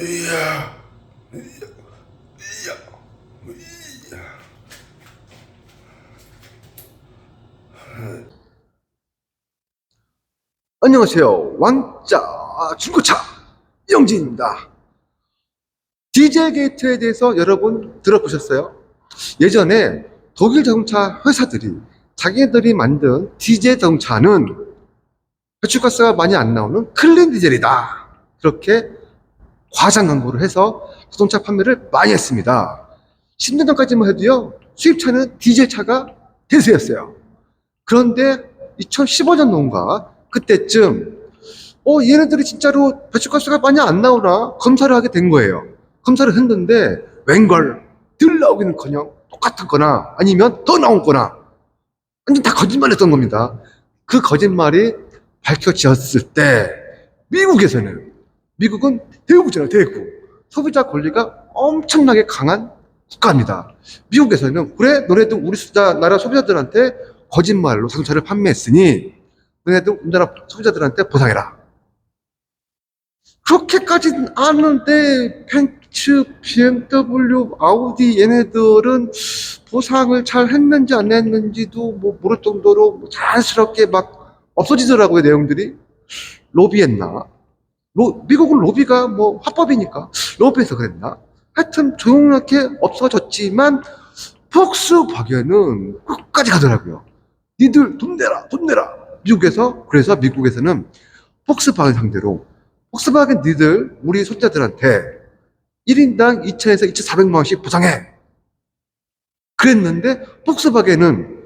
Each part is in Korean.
이야, 이야, 이야, 이야. 안녕하세요. 왕자 중고차 영진입니다. 디젤 게이트에 대해서 여러분 들어보셨어요? 예전에 독일 자동차 회사들이 자기네들이 만든 디젤 자동차는 배출가스가 많이 안 나오는 클린 디젤이다. 그렇게 과장 광고를 해서 자동차 판매를 많이 했습니다. 10년 전까지만 해도요, 수입차는 디젤차가 대세였어요. 그런데 2015년 농가 그때쯤 어 얘네들이 진짜로 배출가스가 많이 안 나오나 검사를 하게 된 거예요. 검사를 했는데 웬걸 들 나오기는커녕 똑같은 거나 아니면 더 나온 거나 완전 다 거짓말했던 겁니다. 그 거짓말이 밝혀졌을 때 미국에서는 미국은 대구잖아요 대구 소비자 권리가 엄청나게 강한 국가입니다. 미국에서는 그래 너네들 우리 수자 나라 소비자들한테 거짓말로 자동차를 판매했으니 너네들 우리나라 소비자들한테 보상해라. 그렇게까지는 아는데 벤츠, BMW, 아우디 얘네들은 보상을 잘 했는지 안 했는지도 뭐 모를 정도로 뭐 자연스럽게 막 없어지더라고요 내용들이 로비했나 로- 미국은 로비가 뭐 합법이니까 로비해서 그랬나? 하여튼 조용하게 없어졌지만 폭스바겐은 끝까지 가더라고요. 니들 돈 내라 돈 내라. 미국에서 그래서 미국에서는 폭스바겐 상대로 폭스바겐 니들 우리 소비자들한테 1인당 2천에서 2,400만 원씩 보상해! 그랬는데 폭스바겐은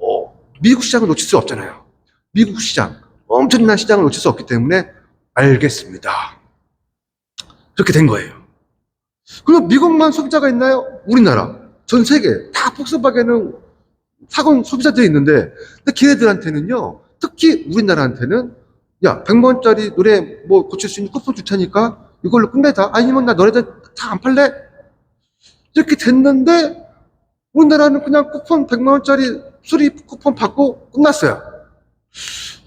어, 미국 시장을 놓칠 수 없잖아요. 미국 시장 엄청난 시장을 놓칠 수 없기 때문에 알겠습니다. 그렇게 된 거예요. 그럼 미국만 소비자가 있나요? 우리나라. 전 세계 다 폭스바겐은 사건 소비자들이 있는데 근데 걔네들한테는요 특히 우리나라한테는 야 100만원짜리 노래 뭐 고칠 수 있는 쿠폰 줄 테니까 이걸로 끝내자 아니면 나 너네들 다 안 팔래? 이렇게 됐는데 우리나라는 그냥 쿠폰 100만원짜리 수리 쿠폰 받고 끝났어요.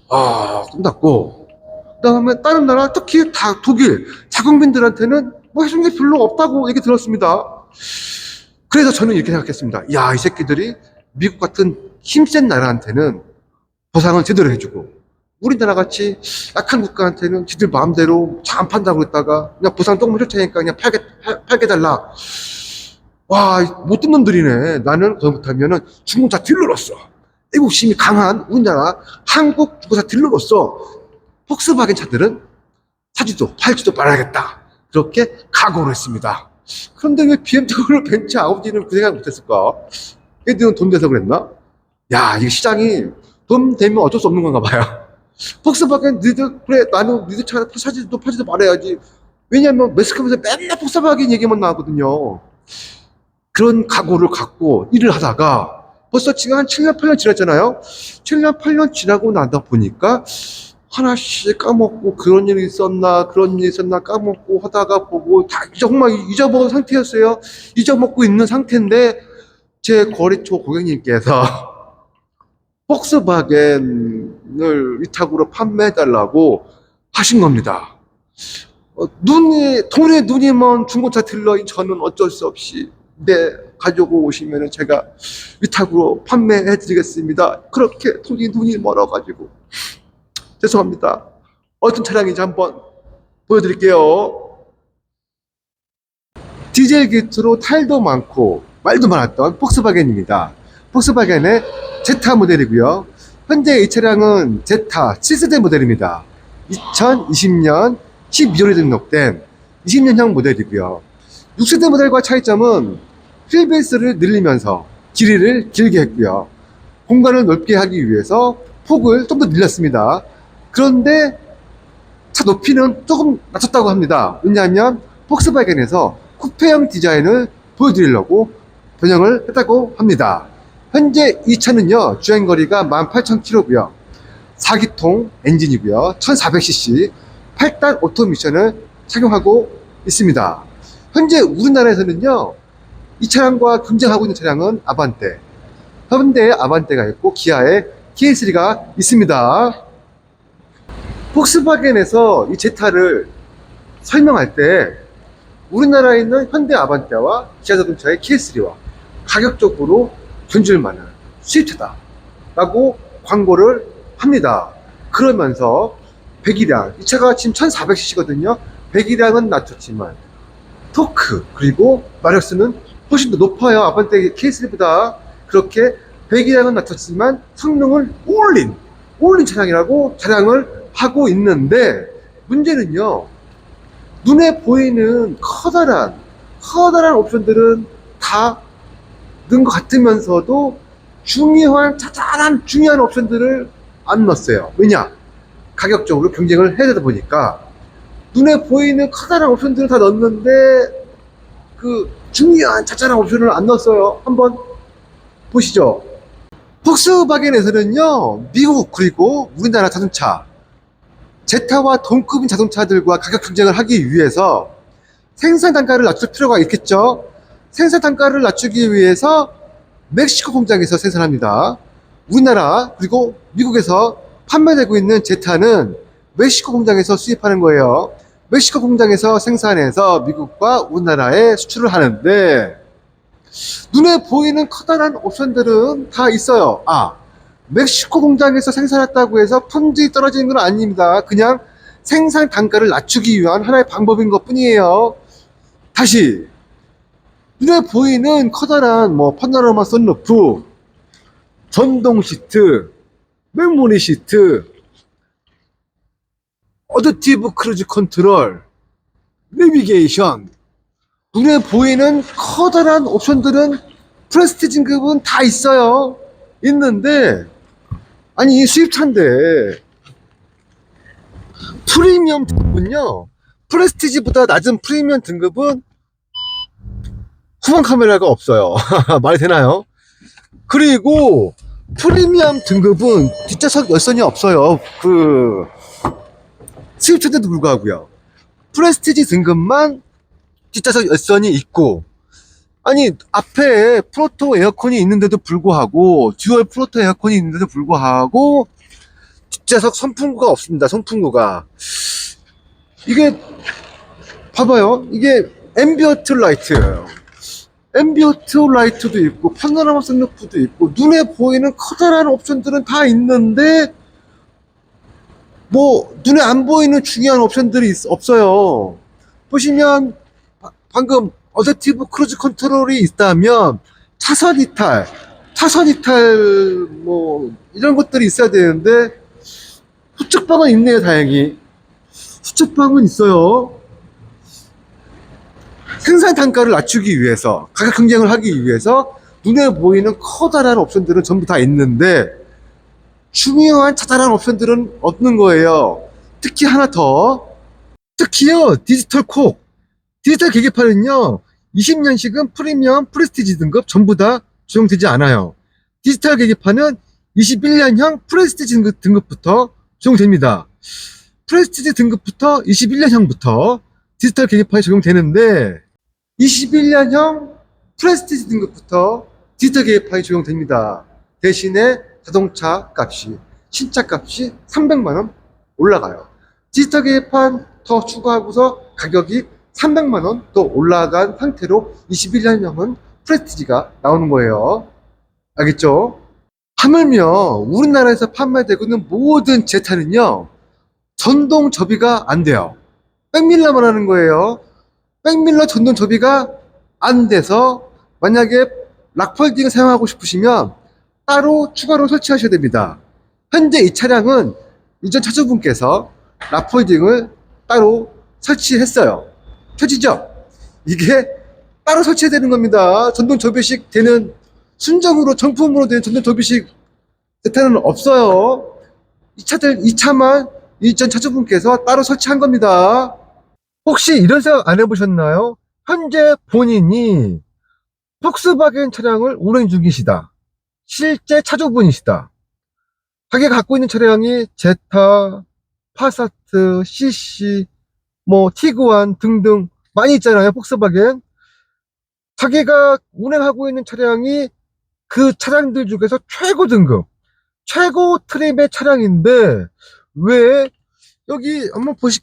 아 끝났고 그 다음에 다른 나라 특히 다 독일 자국민들한테는 뭐 해준 게 별로 없다고 얘기 들었습니다 그래서 저는 이렇게 생각했습니다 야 이 새끼들이 미국 같은 힘센 나라한테는 보상을 제대로 해주고 우리나라 같이 약한 국가한테는 지들 마음대로 차안 판다고 했다가 그냥 보상 조금 해줄 테니까 그냥 팔게, 팔, 팔게 달라. 와, 못된 놈들이네. 나는 그렇다면은 중국차 딜러로서 애국심이 강한 우리나라 한국 중고차 딜러로서 폭스바겐 차들은 사지도 팔지도 말아야겠다. 그렇게 각오를 했습니다. 그런데 왜 BMW, 벤츠, 아우디는 그 생각 못했을까? 얘들은 돈 돼서 그랬나? 야, 이 시장이 돈 되면 어쩔 수 없는 건가 봐요. 폭스바겐 니들 그래 나는 니들 차 사지도 팔지도 말아야지 왜냐면 매스컴에서 맨날 폭스바겐 얘기만 나왔거든요 그런 각오를 갖고 일을 하다가 벌써 지금 한 7년 8년 지났잖아요 7년 8년 지나고 나다 보니까 하나씩 까먹고 그런 일이 있었나 그런 일이 있었나 까먹고 하다가 보고 다 정말 잊어먹은 상태였어요 잊어먹고 있는 상태인데 제 거래처 고객님께서 폭스바겐을 위탁으로 판매해달라고 하신 겁니다. 어, 눈이, 돈에 눈이 먼 중고차 딜러인 저는 어쩔 수 없이, 네, 가지고 오시면 제가 위탁으로 판매해드리겠습니다. 그렇게 돈이 눈이 멀어가지고. 죄송합니다. 어떤 차량인지 한번 보여드릴게요. 디젤 기트로 탈도 많고 말도 많았던 폭스바겐입니다. 폭스바겐의 제타 모델이고요. 현재 이 차량은 제타 7세대 모델입니다. 2020년 12월에 등록된 20년형 모델이고요. 6세대 모델과 차이점은 휠베이스를 늘리면서 길이를 길게 했고요. 공간을 넓게 하기 위해서 폭을 좀 더 늘렸습니다. 그런데 차 높이는 조금 낮췄다고 합니다. 왜냐하면 폭스바겐에서 쿠페형 디자인을 보여드리려고 변형을 했다고 합니다. 현재 이 차는요, 주행거리가 18,000km고요. 4기통 엔진이고요. 1400cc 8단 오토 미션을 착용하고 있습니다. 현재 우리나라에서는요, 이 차량과 경쟁하고 있는 차량은 아반떼, 현대의 아반떼가 있고 기아의 K3가 있습니다. 폭스바겐에서 이 제타를 설명할 때 우리나라에 있는 현대 아반떼와 기아자동차의 K3와 가격적으로 견줄 만한 수입차다 라고 광고를 합니다. 그러면서 배기량, 이 차가 지금 1400cc거든요. 배기량은 낮췄지만 토크 그리고 마력수는 훨씬 더 높아요. 아반떼 K3보다 그렇게 배기량은 낮췄지만 성능을 올린 올린 차량이라고 자랑을 하고 있는데 문제는요. 눈에 보이는 커다란 커다란 옵션들은 다 넣은 것 같으면서도 중요한 자잘한 중요한 옵션들을 안 넣었어요. 왜냐? 가격적으로 경쟁을 해야 되다 보니까 눈에 보이는 커다란 옵션들을 다 넣었는데 그 중요한 자잘한 옵션을 안 넣었어요. 한번 보시죠. 폭스바겐에서는요, 미국 그리고 우리나라 자동차, 제타와 동급인 자동차들과 가격 경쟁을 하기 위해서 생산 단가를 낮출 필요가 있겠죠. 생산 단가를 낮추기 위해서 멕시코 공장에서 생산합니다. 우리나라 그리고 미국에서 판매되고 있는 제타는 멕시코 공장에서 수입하는 거예요. 멕시코 공장에서 생산해서 미국과 우리나라에 수출을 하는데 눈에 보이는 커다란 옵션들은 다 있어요. 아, 멕시코 공장에서 생산했다고 해서 품질이 떨어지는 건 아닙니다. 그냥 생산 단가를 낮추기 위한 하나의 방법인 것 뿐이에요. 다시, 눈에 보이는 커다란 뭐 파노라마 선루프, 전동 시트, 메모리 시트, 어댑티브 크루즈 컨트롤, 내비게이션, 눈에 보이는 커다란 옵션들은 프레스티지급은 다 있어요. 있는데, 아니, 이 수입차인데, 프리미엄 등급은요, 프레스티지보다 낮은 프리미엄 등급은 후방 카메라가 없어요. 말이 되나요? 그리고, 프리미엄 등급은 뒷좌석 열선이 없어요. 그, 수입차인데도 불구하고요. 프레스티지 등급만 뒷좌석 열선이 있고 아니 앞에 프로토 에어컨이 있는데도 불구하고 듀얼 프로토 에어컨이 있는데도 불구하고 뒷좌석 선풍구가 없습니다 선풍구가. 이게 봐봐요. 이게 앰비어트 라이트예요. 앰비어트 라이트도 있고 파노라마 선루프도 있고 눈에 보이는 커다란 옵션들은 다 있는데 뭐 눈에 안 보이는 중요한 옵션들이 있- 없어요. 보시면 바- 방금 어댑티브 크루즈 컨트롤이 있다면 차선 이탈, 차선 이탈 뭐 이런 것들이 있어야 되는데 후측방은 있네요 다행히. 후측방은 있어요. 생산 단가를 낮추기 위해서 가격 경쟁을 하기 위해서 눈에 보이는 커다란 옵션들은 전부 다 있는데 중요한 차다란 옵션들은 없는 거예요. 특히 하나 더. 특히요 디지털 콕 디지털 계기판은요, 20년식은 프리미엄, 프레스티지 등급 전부 다 적용되지 않아요. 디지털 계기판은 21년형 프레스티지 등급, 등급 부터 적용됩니다. 프레스티지 등급부터 21년형부터 디지털 계기판이 적용되는데, 21년형 프레스티지 등급부터 디지털 계기판이 적용됩니다. 대신에 자동차 값이, 신차 값이 300만 원 올라가요. 디지털 계기판 더 추가하고서 가격이 300만 원 더 올라간 상태로 21년형은 프레스티지가 나오는 거예요. 알겠죠? 하물며 우리나라에서 판매되고 있는 모든 제타는요, 전동 접이가 안 돼요. 백밀러만 하는 거예요. 백밀러 전동 접이가 안 돼서 만약에 락폴딩을 사용하고 싶으시면 따로 추가로 설치하셔야 됩니다. 현재 이 차량은 이전 차주분께서 락폴딩을 따로 설치했어요. 펴지죠? 이게 따로 설치해야 되는 겁니다. 전동 접이식 되는 순정으로 정품으로 된 전동 접이식 세타는 없어요. 이 차들 이 차만 이전 차주분께서 따로 설치한 겁니다. 혹시 이런 생각 안 해보셨나요? 현재 본인이 폭스바겐 차량을 운행 중이시다. 실제 차주분이시다. 자기가 갖고 있는 차량이 제타, 파사트, CC, 뭐 티구안 등등 많이 있잖아요 폭스바겐 자기가 운행하고 있는 차량이 그 차량들 중에서 최고 등급 최고 트림의 차량인데 왜 여기 한번 보시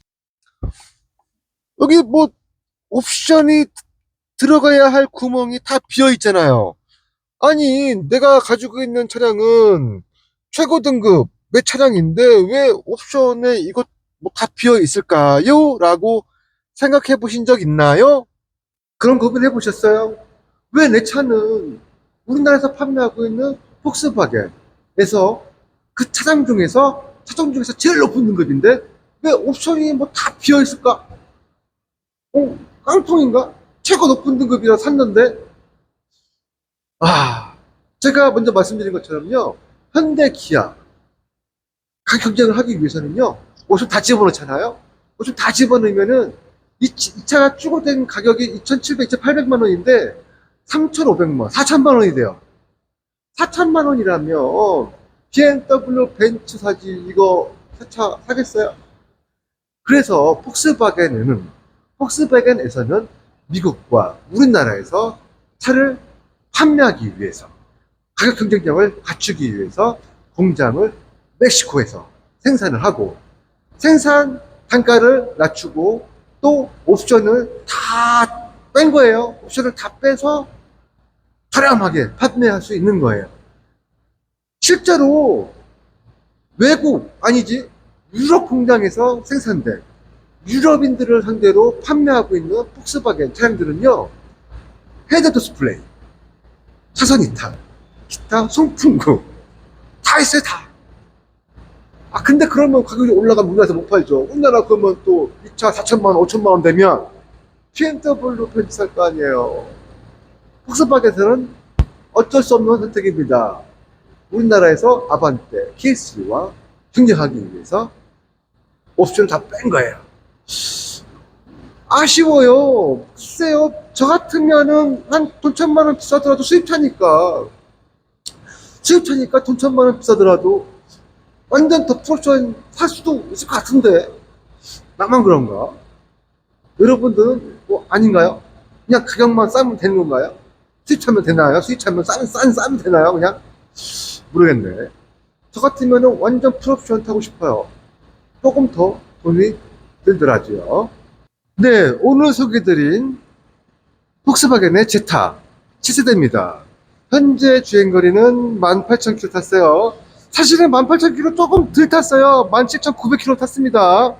여기 뭐 옵션이 들어가야 할 구멍이 다 비어 있잖아요. 아니, 내가 가지고 있는 차량은 최고 등급의 차량인데 왜 옵션에 이것 뭐 다 비어 있을까요? 라고 생각해 보신 적 있나요? 그런 고민 해 보셨어요? 왜 내 차는 우리나라에서 판매하고 있는 폭스바겐에서 그 차량 중에서 차종 중에서 제일 높은 등급인데 왜 옵션이 뭐 다 비어 있을까? 어, 깡통인가? 최고 높은 등급이라 샀는데 아, 제가 먼저 말씀드린 것처럼요. 현대 기아 가격 경쟁을 하기 위해서는요. 옵션 다 집어넣잖아요. 옵션 다 집어넣으면은 이, 치- 이 차가 추가된 가격이 2,700, 2,800만 원인데 3,500만, 4천만 원이 돼요. 4천만 원이라면 BMW 벤츠 사지 이거 차 사겠어요? 그래서 폭스바겐은 폭스바겐에서는 미국과 우리나라에서 차를 판매하기 위해서 가격 경쟁력을 갖추기 위해서 공장을 멕시코에서 생산을 하고 생산 단가를 낮추고 또 옵션을 다 뺀 거예요. 옵션을 다 빼서 저렴하게 판매할 수 있는 거예요. 실제로 외국 아니지 유럽 공장에서 생산된 유럽인들을 상대로 판매하고 있는 폭스바겐 차량들은요 헤드 디스플레이, 차선 이탈, 기타 송풍구 다 있어요 다. 아 근데 그러면 가격이 올라가면 우리나라에서 못 팔죠. 우리나라 그러면 또 2차 4천만 원, 5천만 원 되면 BMW 살거 아니에요. 폭스바겐에서는 어쩔 수 없는 선택입니다. 우리나라에서 아반떼, KC와 경쟁하기 위해서 옵션을 다 뺀 거예요. 아쉬워요. 글쎄요. 저 같으면은 한 돈 천만 원 비싸더라도 수입차니까. 수입차니까 돈 천만 원 비싸더라도 완전 더 프로션 살 수도 있을 것 같은데. 나만 그런가? 여러분들은 뭐 아닌가요? 그냥 가격만 싸면 되는 건가요? 수입차면 되나요? 수입차면 싸면, 싸면, 싸면 되나요? 그냥? 모르겠네. 저 같으면은 완전 풀옵션 타고 싶어요. 조금 더 돈이 들더라고요. 네, 오늘 소개드린 폭스바겐의 제타 7세대입니다. 현재 주행거리는 18,000km 탔어요. 사실은 18,000km 조금 덜 탔어요. 17,900km 탔습니다.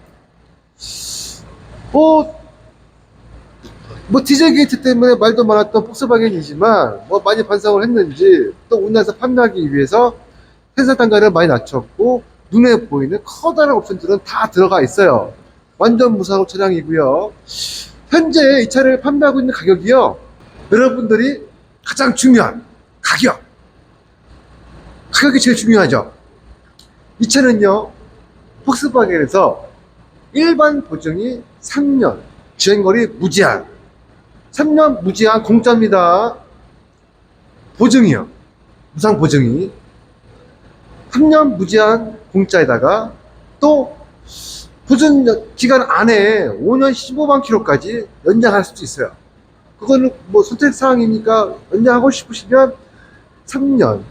뭐, 뭐 디젤 게이트 때문에 말도 많았던 폭스바겐이지만 뭐 많이 반성을 했는지 또 우리나라에서 판매하기 위해서 생산 단가를 많이 낮췄고 눈에 보이는 커다란 옵션들은 다 들어가 있어요. 완전 무사고 차량이고요. 현재 이 차를 판매하고 있는 가격이요. 여러분들이 가장 중요한 가격. 가격이 제일 중요하죠. 이 차는요. 폭스바겐에서 일반 보증이 3년, 주행거리 무제한. 3년 무제한 공짜입니다. 보증이요. 무상 보증이. 3년 무제한 공짜에다가 또 보증 기간 안에 5년 15만 킬로까지 연장할 수도 있어요. 그거는 뭐 선택 사항이니까 연장하고 싶으시면 3년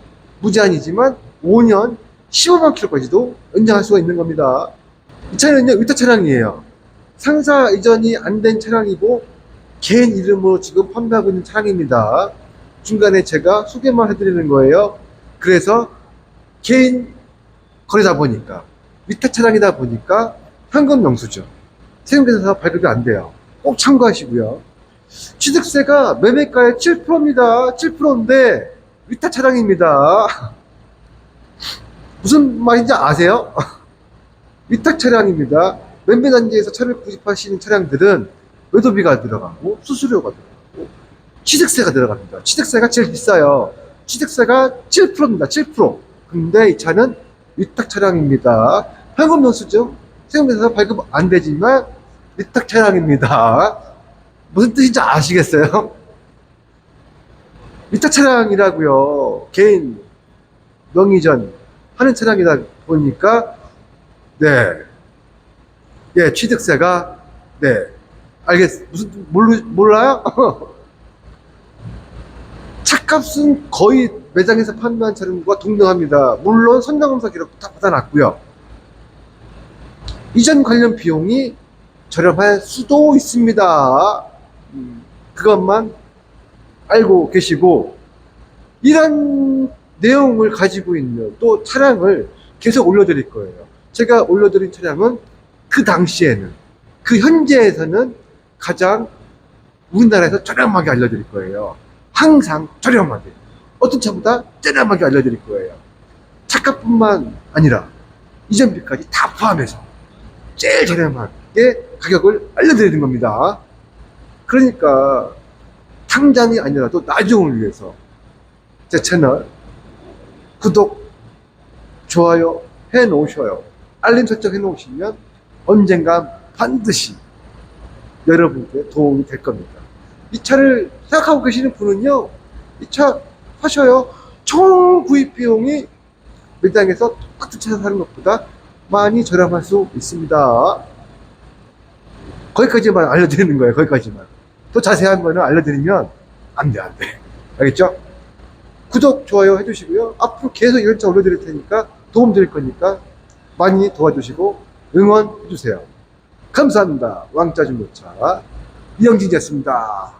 무제한이지만 5년 15만 킬로까지도 연장할 수가 있는 겁니다. 이 차는요 위탁 차량이에요. 상사 이전이 안 된 차량이고 개인 이름으로 지금 판매하고 있는 차량입니다. 중간에 제가 소개만 해드리는 거예요. 그래서 개인 거래다 보니까 위탁 차량이다 보니까 현금 영수증 세금계산서 발급이 안 돼요. 꼭 참고하시고요. 취득세가 매매가의 7%입니다. 7%인데 위탁 차량입니다. 무슨 말인지 아세요? 위탁 차량입니다. 매매 단지에서 차를 구입하시는 차량들은 외도비가 들어가고 수수료가 들어가고 취득세가 들어갑니다. 취득세가 제일 비싸요. 취득세가 7%입니다. 7%. 근데 이 차는 위탁 차량입니다. 현금 영수증 세금에서 발급 안 되지만 위탁 차량입니다. 무슨 뜻인지 아시겠어요? 위탁 차량이라고요. 개인 명의전 하는 차량이다 보니까 네, 예 취득세가 네 알겠 무슨 모르 몰라요? 차값은 거의 매장에서 판매한 차량과 동등합니다. 물론 선정검사 기록 다 받아놨고요. 이전 관련 비용이 저렴할 수도 있습니다. 음, 그것만 알고 계시고 이런 내용을 가지고 있는 또 차량을 계속 올려드릴 거예요. 제가 올려드린 차량은 그 당시에는 그 현재에서는 가장 우리나라에서 저렴하게 알려드릴 거예요. 항상 저렴하게. 어떤 차보다 저렴하게 알려드릴 거예요. 차값뿐만 아니라 이전비까지 다 포함해서 제일 저렴하게 가격을 알려드리는 겁니다. 그러니까 당장이 아니라도 나중을 위해서 제 채널 구독, 좋아요 해 놓으셔요. 알림 설정 해 놓으시면 언젠가 반드시 여러분께 도움이 될 겁니다. 이 차를 생각하고 계시는 분은요, 이 차 사셔요. 총 구입 비용이 매장에서 똑같은 차 사는 것보다 많이 저렴할 수 있습니다. 거기까지만 알려드리는 거예요. 거기까지만. 더 자세한 거는 알려드리면 안 돼, 안 돼. 알겠죠? 구독, 좋아요 해주시고요. 앞으로 계속 이런 차 올려드릴 테니까 도움 드릴 거니까 많이 도와주시고 응원해주세요. 감사합니다. 왕짜중고차 이영진이었습니다.